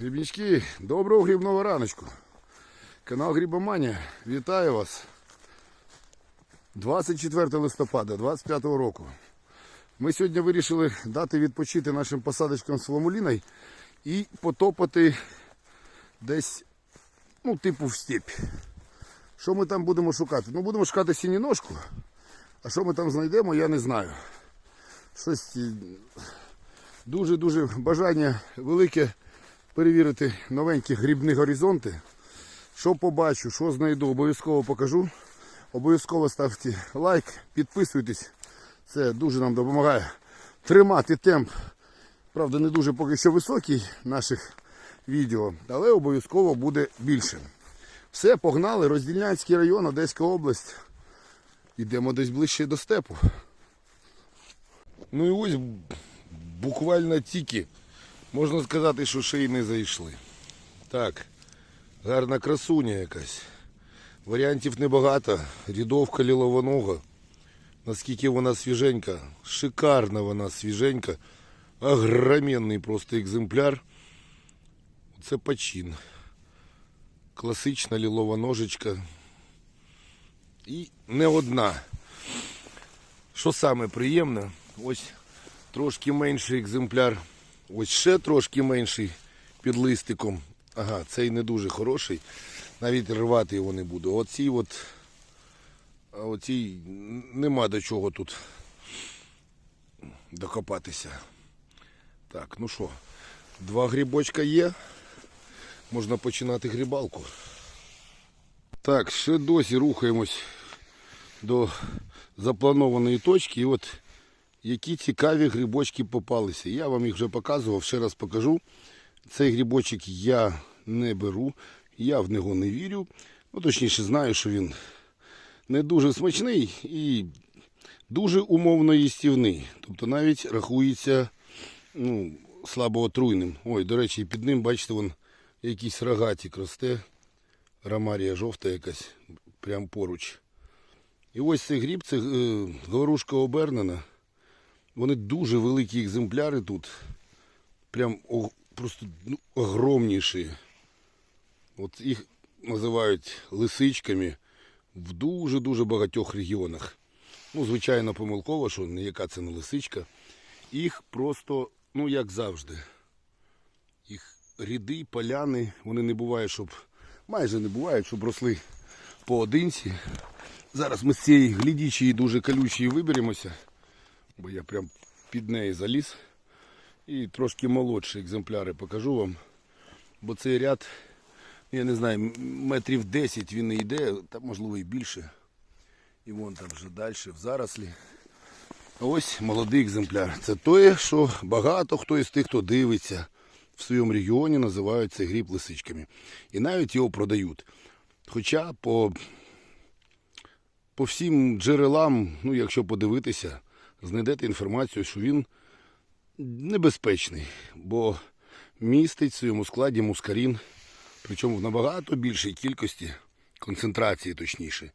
Грібнички, доброго грибного раночку. Канал Грибоманія. Вітаю вас. 24 листопада 25 року. Ми сьогодні вирішили дати відпочити нашим посадочкам з фламуліною і потопати десь, ну, типу в степь. Що ми там будемо шукати? Ну, будемо шукати сініножку, а що ми там знайдемо, я не знаю. Щось е, дуже-дуже бажання велике перевірити новенькі грибні горизонти. Що побачу, що знайду, обов'язково покажу. Обов'язково ставте лайк, підписуйтесь. Це дуже нам допомагає тримати темп. Правда, не дуже поки що високий наших відео, але обов'язково буде більше. Все, погнали, Роздільнянський район, Одеська область. Йдемо десь ближче до степу. Ну і ось буквально тільки. Можна сказати, що ще й не зайшли. Так, гарна красуня якась. Варіантів небагато. Рядовка лілованога. Наскільки вона свіженька. Шикарна вона свіженька. Огроменний просто екземпляр. Це почин. Класична лілова ножичка. І не одна. Що саме приємне, ось трошки менший екземпляр. Ось ще трошки менший під листиком. Ага, цей не дуже хороший. Навіть рвати його не буду. Оцій от. А оцій нема до чого тут докопатися. Так, ну що, два грибочка є. Можна починати грибалку. Так, ще досі рухаємось до запланованої точки. І от які цікаві грибочки попалися. Я вам їх вже показував, ще раз покажу. Цей грибочок я не беру, я в нього не вірю. Ну, точніше, знаю, що він не дуже смачний і дуже умовно їстівний. Тобто навіть рахується ну, слабо. Ой, до речі, під ним, бачите, вон якийсь рогатик росте. Рамарія жовта якась, прямо поруч. І ось цей гриб, це е, говорушка обернена. Вони дуже великі екземпляри тут. Прям о, просто ну, огромніші. От їх називають лисичками в дуже-дуже багатьох регіонах. Ну, звичайно, помилково, що ніяка це не лисичка. Їх просто, ну як завжди. Їх ряди, поляни, вони не бувають, щоб майже не бувають, щоб росли поодинці. Зараз ми з цієї глідічої дуже колючої виберемося, бо я прям під неї заліз. І трошки молодші екземпляри покажу вам. Бо цей ряд, я не знаю, метрів 10 він йде, та можливо і більше. І вон там вже далі в зарослі. Ось молодий екземпляр. Це те, що багато хто із тих, хто дивиться в своєму регіоні, називають цей гриб лисичками. І навіть його продають. Хоча по, по всім джерелам, ну якщо подивитися, знайдете інформацію, що він небезпечний, бо містить в своєму складі мускарін, причому в набагато більшій кількості, концентрації точніше,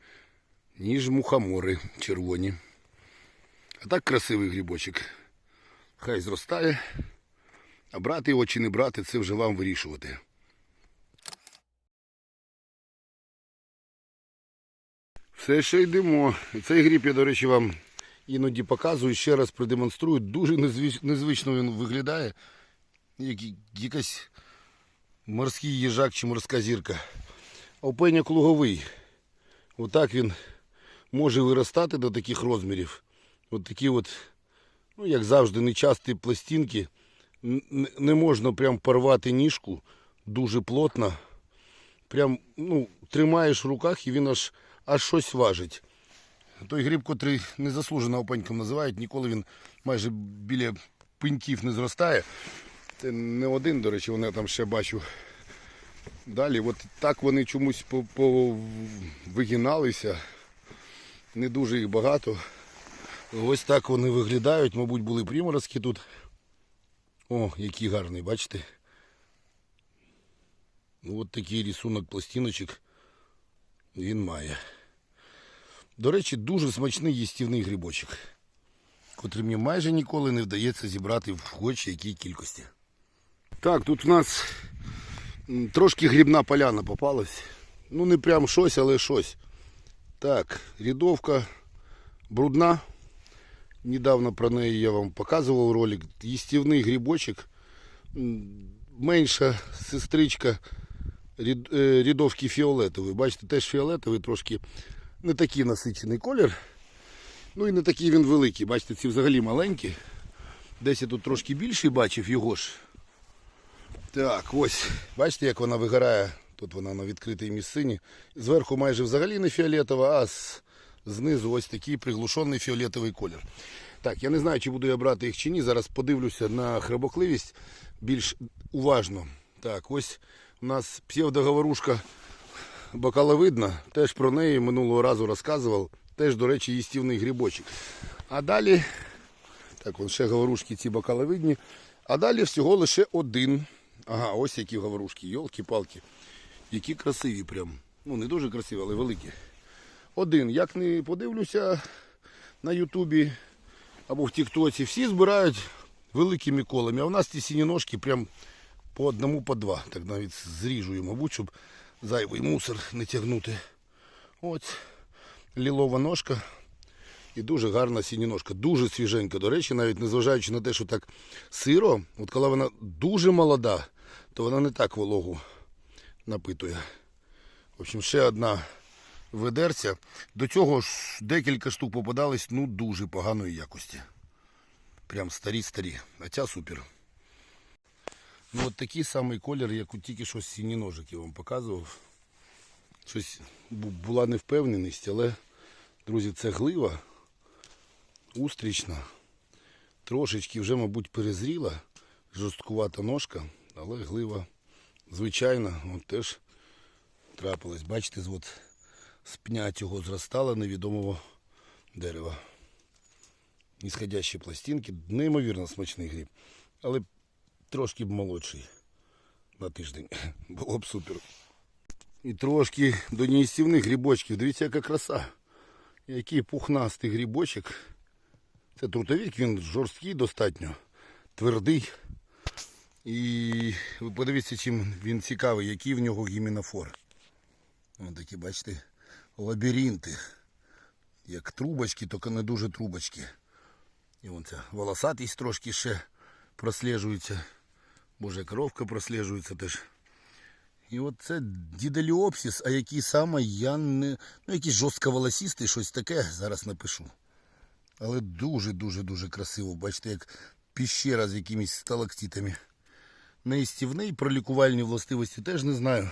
ніж мухомори червоні. А так красивий грибочок. Хай зростає. А брати його чи не брати, це вже вам вирішувати. Все ще йдемо. Цей гриб я, до речі, вам іноді показую, ще раз продемонструю. Дуже незвич- незвично він виглядає. Як якась морський їжак чи морська зірка. Опеняк луговий. Отак він може виростати до таких розмірів. От такі от, ну як завжди, нечасті пластинки. Не можна прям порвати ніжку дуже плотно. Прям ну, тримаєш в руках і він аж, аж щось важить. Той гриб, котрий незаслужено опеньком називають, ніколи він майже біля пеньків не зростає. Це не один, до речі, вони там ще бачу. Далі, от так вони чомусь по- по- Не дуже їх багато. Ось так вони виглядають, мабуть, були приморозки тут. О, який гарний, бачите? Ну, от такий рисунок пластиночок він має. До речі, дуже смачний їстівний грибочок, котрий мені майже ніколи не вдається зібрати в хоч якій кількості. Так, тут у нас Трошки грібна поляна попалась. Ну не прям щось, але щось. Так, рядовка брудна. Недавно про неї я вам показував ролик. Їстівний грибочок. Менша сестричка е, рядовки фіолетовий. Бачите, теж фіолетовий, трошки не такий насичений колір. Ну і не такий він великий. Бачите, ці взагалі маленькі. Десь я тут трошки більший бачив його ж. Так, ось. Бачите, як вона вигорає. Тут вона на відкритій місцині. Зверху майже взагалі не фіолетова, а з, знизу ось такий приглушений фіолетовий колір. Так, я не знаю, чи буду я брати їх чи ні. Зараз подивлюся на храбокливість більш уважно. Так, ось у нас псевдоговорушка бакаловидна. Теж про неї минулого разу розказував. Теж, до речі, їстівний грибочок. А далі, так, вон ще говорушки ці бакаловидні. А далі всього лише один. Ага, ось які говорушки, йолки-палки. Які красиві прям. Ну, не дуже красиві, але великі. Один. Як не подивлюся на Ютубі або в Тіктоці, всі збирають великими колами. А в нас ці сіні ножки прям по одному, по два. Так навіть зріжу, мабуть, щоб зайвий мусор не тягнути. Ось лілова ножка. І дуже гарна сініножка, дуже свіженька. До речі, навіть незважаючи на те, що так сиро, от коли вона дуже молода, то вона не так вологу напитує. В общем, ще одна ведерця. До цього ж декілька штук попадались ну дуже поганої якості. Прям старі-старі. А ця супер. Ну от такий самий колір, як у тільки що сіні ножик я вам показував. Щось була невпевненість, але, друзі, це глива устрічна. Трошечки вже, мабуть, перезріла. Жорсткувата ножка, але глива звичайна, от теж трапилась. Бачите, от з пня цього зростала невідомого дерева. Нісходящі пластинки, неймовірно смачний гриб. Але трошки б молодший на тиждень. Було б супер. І трошки до неїстівних грибочків. Дивіться, яка краса. Який пухнастий грибочок. Це трутовик, він жорсткий достатньо, твердий. І ви подивіться, чим він цікавий, який в нього гімінофор. Ось такі, бачите, лабіринти. Як трубочки, тільки не дуже трубочки. І вон ця волосатість трошки ще прослежується. Боже, коровка прослежується теж. І от це діделіопсис, а який саме я не. Ну, якийсь жорстко волосістий, щось таке, зараз напишу. Але дуже-дуже-дуже красиво. Бачите, як піщера з якимись сталактитами. Неїстівний, про лікувальні властивості теж не знаю.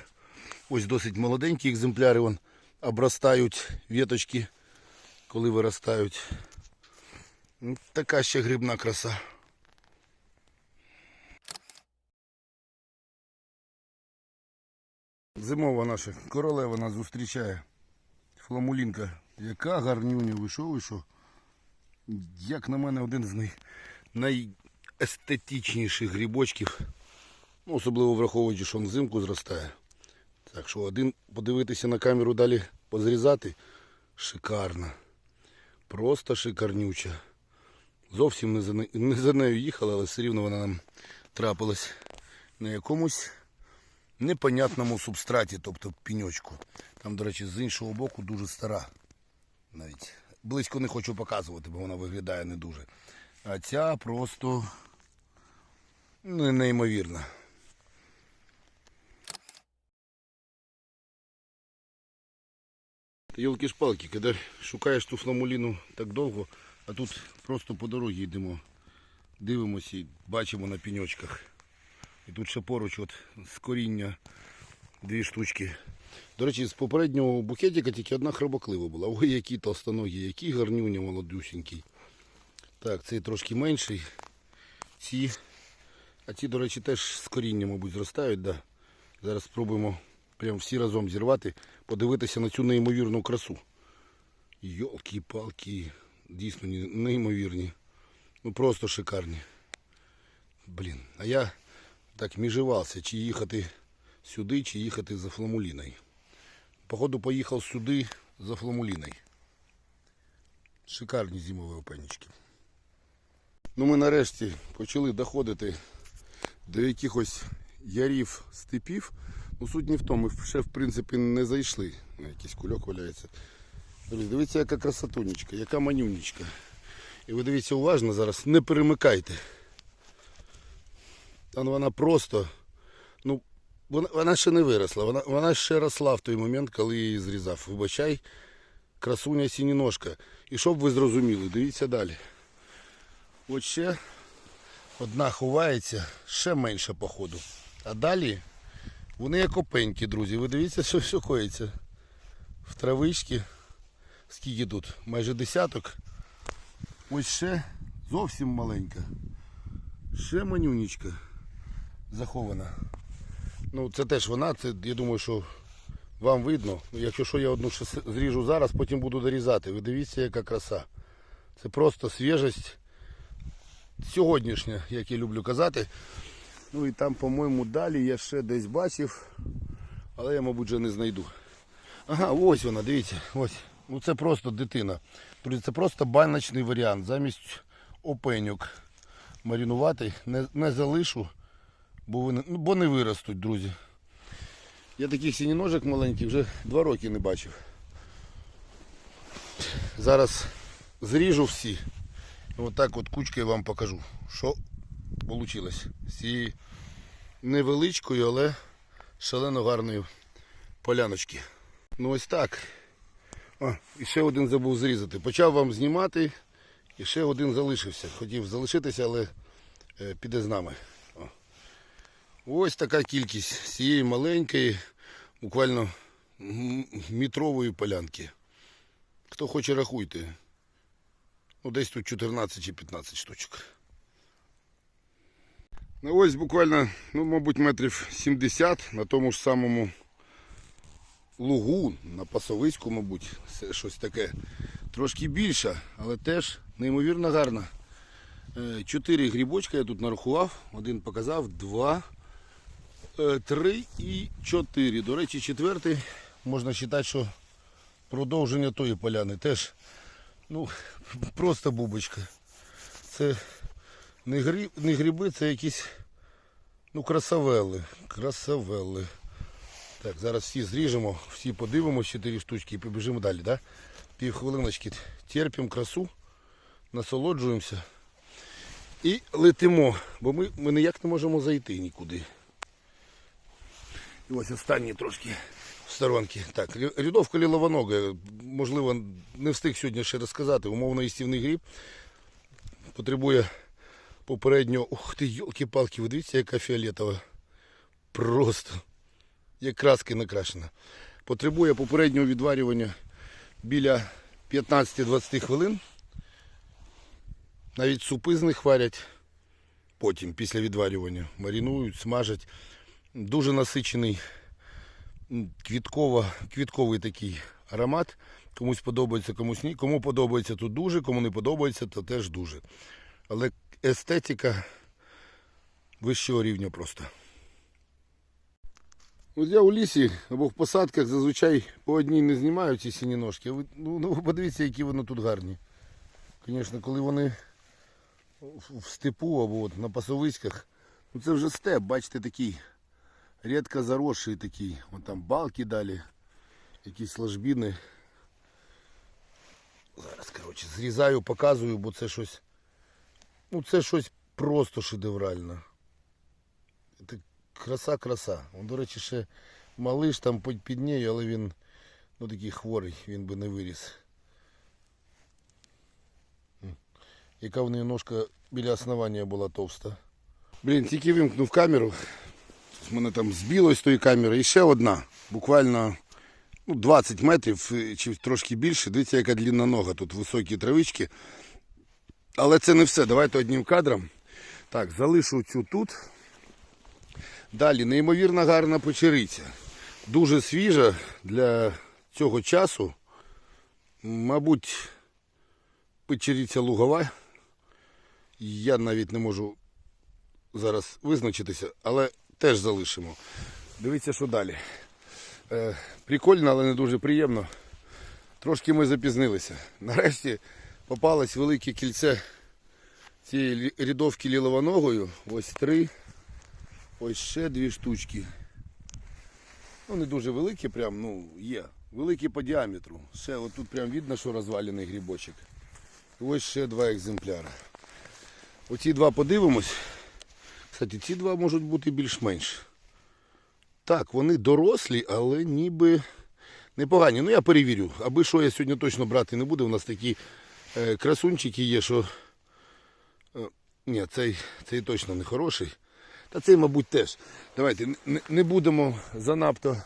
Ось досить молоденькі екземпляри вон обростають віточки, коли виростають. Така ще грибна краса. Зимова наша королева нас зустрічає. Фламулінка. Яка гарнюня, ви що, що? Як на мене, один з найестетичніших грибочків. Ну, особливо враховуючи, що він взимку зростає. Так що один подивитися на камеру далі позрізати. Шикарно. Просто шикарнюча. Зовсім не за, не- не за нею їхали, але все рівно вона нам трапилась на якомусь непонятному субстраті, тобто піньочку. Там, до речі, з іншого боку дуже стара. Навіть близько не хочу показувати, бо вона виглядає не дуже. А ця просто не- неймовірна. Йолки шпалки коли шукаєш ту фламуліну так довго, а тут просто по дорозі йдемо, дивимося і бачимо на піньочках. І тут ще поруч от з коріння дві штучки. До речі, з попереднього букетика тільки одна храбоклива була. Ой, які толстоногі, який гарнюня молодюсінький. Так, цей трошки менший. Ці. А ці, до речі, теж з коріння, мабуть, зростають. Да. Зараз спробуємо прям всі разом зірвати, подивитися на цю неймовірну красу. Йолки-палки, дійсно неймовірні. Ну просто шикарні. Блін, а я так міживався, чи їхати сюди, чи їхати за фламуліною. Походу поїхав сюди за фламуліною. Шикарні зимові опенічки. Ну ми нарешті почали доходити до якихось ярів степів. Ну, суть не в тому, ми ще в принципі не зайшли. Ну, Якийсь кульок валяється. Дивіться, яка красотунечка, яка манюнечка. І ви дивіться уважно зараз, не перемикайте. Там вона просто, ну, вона, ще не виросла, вона, вона ще росла в той момент, коли я її зрізав. Вибачай, красуня сініножка. І щоб ви зрозуміли, дивіться далі. От ще одна ховається, ще менше по ходу. А далі вони як опеньки, друзі. Ви дивіться, що все коїться. В травичці. Скільки тут? Майже десяток. Ось ще зовсім маленька. Ще манюнечка захована. Ну це теж вона, це я думаю, що вам видно. Ну, Якщо що я одну ще зріжу зараз, потім буду дорізати. Ви дивіться, яка краса. Це просто свіжість сьогоднішня, як я люблю казати. Ну і там, по-моєму, далі я ще десь бачив, але я, мабуть, вже не знайду. Ага, ось вона, дивіться, ось. Ну це просто дитина. Це просто баночний варіант. Замість опеньок маринувати не, не залишу, бо, вони, ну, бо не виростуть, друзі. Я таких сініножок маленьких вже два роки не бачив. Зараз зріжу всі. І отак от кучкою вам покажу, що вийшло з цієї невеличкої, але шалено гарної поляночки. Ну ось так. А, і ще один забув зрізати. Почав вам знімати, і ще один залишився. Хотів залишитися, але е, піде з нами. Ось така кількість цієї маленької, буквально метрової полянки. Хто хоче, рахуйте. Ну, десь тут 14 чи 15 штучок. Ну ось буквально, ну, мабуть, метрів 70 на тому ж самому лугу, на пасовиську, мабуть, це щось таке. Трошки більше, але теж неймовірно гарна. Е, Чотири грибочка я тут нарахував. Один показав, два, е, три і чотири. До речі, четвертий можна вважати, що продовження тої поляни теж ну, просто бубочка. Це не, гриб, не гриби, це якісь ну, красавели. Красавели. Так, зараз всі зріжемо, всі подивимося, чотири штучки і побіжимо далі, да? Пів хвилиночки терпимо красу, насолоджуємося і летимо, бо ми, ми ніяк не можемо зайти нікуди. Ось останні трошки сторонки. Так, рядовка ліловонога, можливо, не встиг сьогодні ще розказати. Умовно їстівний гриб потребує попереднього. Ух ти, йолки-палки, ви дивіться, яка фіолетова. Просто як краски накрашена. Потребує попереднього відварювання біля 15-20 хвилин. Навіть супи з них варять потім, після відварювання. Марінують, смажать. Дуже насичений квітково, квітковий такий аромат. Комусь подобається, комусь ні. Кому подобається, то дуже, кому не подобається, то теж дуже. Але естетика вищого рівня просто. От я у лісі або в посадках зазвичай по одній не знімаю ці сіні ножки. Ну, ну, подивіться, які вони тут гарні. Звісно, коли вони в степу або от на пасовиськах, ну це вже степ, бачите, такий рідко заросший такий. Вон там балки далі, якісь ложбіни. Зараз, коротше, зрізаю, показую, бо це щось. Ну це щось просто шедевральне. Це краса, краса. Он, до речі, ще малиш там під, під нею, але він ну, такий хворий, він би не виріс. М. Яка в неї ножка біля основання була товста. Блін, тільки вимкнув камеру. У мене там збілось з тої камери. І ще одна. Буквально ну, 20 метрів е, чи трошки більше. Дивіться, яка длінна нога. Тут високі травички. Але це не все. Давайте одним кадром. Так, залишу цю тут. Далі неймовірно гарна печериця. Дуже свіжа для цього часу. Мабуть, печериця лугова. Я навіть не можу зараз визначитися, але теж залишимо. Дивіться, що далі. Е, прикольно, але не дуже приємно. Трошки ми запізнилися. Нарешті попалось велике кільце цієї рядовки лілованогою. Ось три. Ось ще дві штучки. Ну, не дуже великі, прям, ну, є. Великі по діаметру. Ще от тут прям видно, що розвалений грибочок. Ось ще два екземпляри. Оці два подивимось. Кстати, ці два можуть бути більш-менш. Так, вони дорослі, але ніби непогані. Ну я перевірю. Аби що я сьогодні точно брати не буду. У нас такі е, красунчики є, що. Е, ні, цей, цей точно не хороший. Та цей, мабуть, теж. Давайте не, не будемо занадто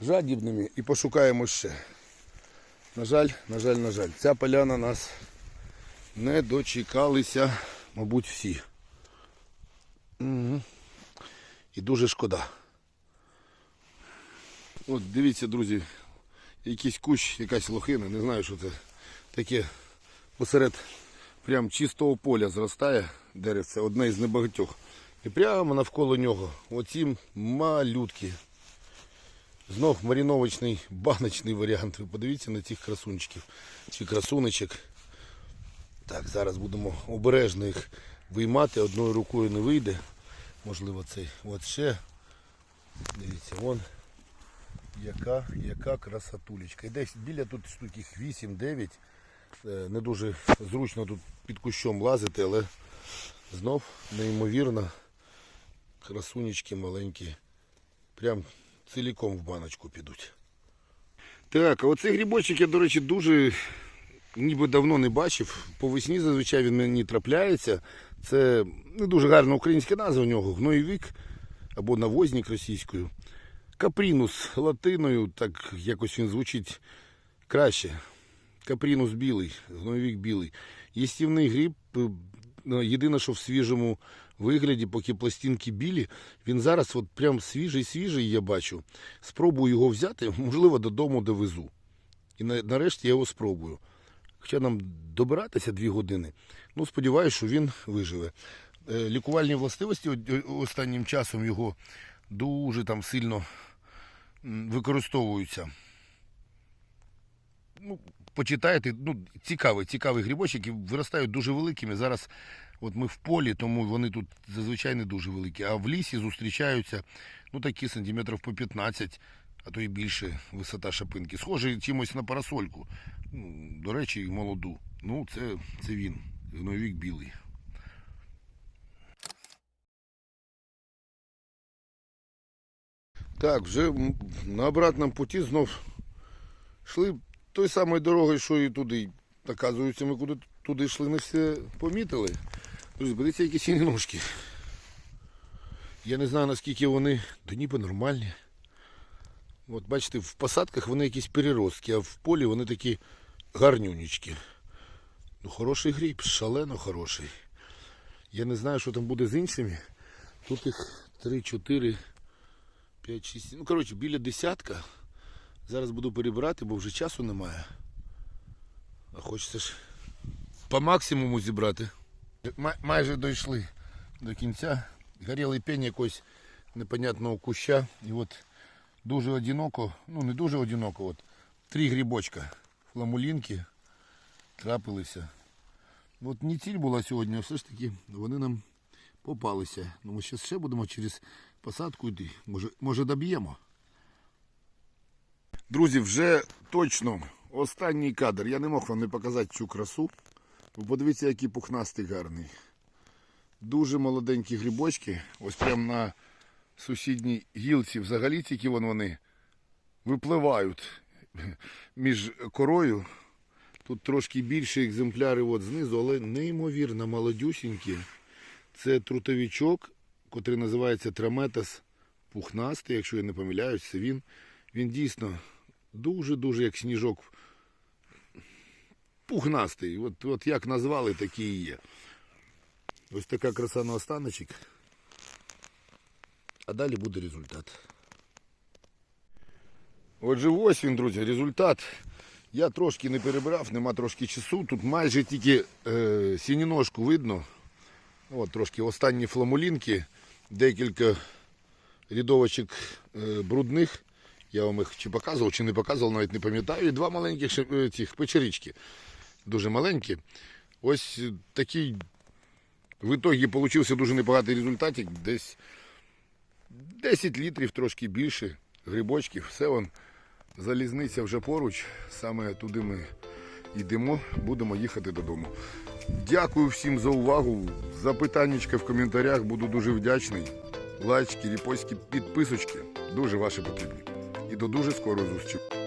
жадібними і пошукаємо ще. На жаль, на жаль, на жаль. Ця поляна нас не дочекалися, мабуть, всі. Угу. І дуже шкода. От дивіться, друзі, якийсь кущ, якась лохина, не знаю, що це таке посеред прям чистого поля зростає деревце, одне із небагатьох. І прямо навколо нього оці малютки. Знов маріновочний баночний варіант. Ви подивіться на цих красунчиків чи красунечок. Так, зараз будемо обережно їх виймати, одною рукою не вийде. Можливо, цей. От ще. Дивіться, вон. Яка, яка красотулечка. І десь біля тут штук їх 8-9. Е, Не дуже зручно тут під кущом лазити, але знов неймовірно красунечки маленькі. Прям ціліком в баночку підуть. Так, а оцей грибочок я, до речі, дуже ніби давно не бачив. По весні зазвичай він мені трапляється. Це не дуже гарна українська назва у нього. Гноєвік або навозник російською. Капрінус латиною, так якось він звучить краще. Капрінус білий, гноєвік білий. Їстівний гриб, е, єдине, що в свіжому вигляді, поки пластинки білі, він зараз от прям свіжий-свіжий, я бачу. Спробую його взяти, можливо, додому довезу. І нарешті я його спробую. Хоча нам добиратися дві години. Ну, сподіваюся, що він виживе. Е, Лікувальні властивості останнім часом його дуже там сильно використовуються. Ну, почитайте, ну, цікавий, цікавий грибочок, і виростають дуже великими. Зараз от ми в полі, тому вони тут зазвичай не дуже великі. А в лісі зустрічаються ну, такі сантиметрів по 15, а то й більше висота шапинки. Схожий чимось на парасольку. Ну, до речі, і молоду. Ну, це, це він, гновік білий. Так, вже на обратному путі знов йшли той самою дорогою, що і туди. Оказується, ми куди туди йшли, не все помітили. Друзі, подивіться, які сіні ножки. Я не знаю наскільки вони, то ніби нормальні. От бачите, в посадках вони якісь переростки, а в полі вони такі гарнюнічки. Ну, хороший гриб, шалено хороший. Я не знаю, що там буде з іншими. Тут їх 3, 4, 5, 6. Ну, коротше, біля десятка. Зараз буду перебирати, бо вже часу немає. А хочеться ж по максимуму зібрати. Май- майже дійшли до кінця. Горілий пень якогось непонятного куща. І от дуже одиноко, ну не дуже одиноко, от три грибочка фламулінки трапилися. Ну, От не ціль була сьогодні, а все ж таки вони нам попалися. Ну, ми ще будемо через посадку йти. Може, може доб'ємо. Друзі, вже точно останній кадр. Я не мог вам не показати цю красу. Ви подивіться, який пухнастий гарний. Дуже молоденькі грибочки. Ось прямо на сусідній гілці взагалі тільки вон вони випливають між корою. Тут трошки більші екземпляри от знизу, але неймовірно молодюсінькі. Це трутовичок, котрий називається Траметас пухнастий, якщо я не помиляюсь, це він. Він дійсно дуже-дуже як сніжок пухнастий. От, от як назвали, такий і є. Ось така краса на останочок. А далі буде результат. Отже, ось він, друзі, результат. Я трошки не перебирав, нема трошки часу. Тут майже тільки е, сініножку видно. От трошки останні фламулінки, декілька рядовочок е, брудних. Я вам їх чи показував, чи не показував, навіть не пам'ятаю. І два маленьких е, цих печерички. Дуже маленькі. Ось такий в ітогі получився дуже непоганий результатик. Десь 10 літрів, трошки більше, грибочків. Все вон, залізниця вже поруч. Саме туди ми йдемо, будемо їхати додому. Дякую всім за увагу. Запитаннячка в коментарях, буду дуже вдячний. Лайчки, ріпоськи, підписочки. Дуже ваші потрібні. І до дуже скорої зустрічі.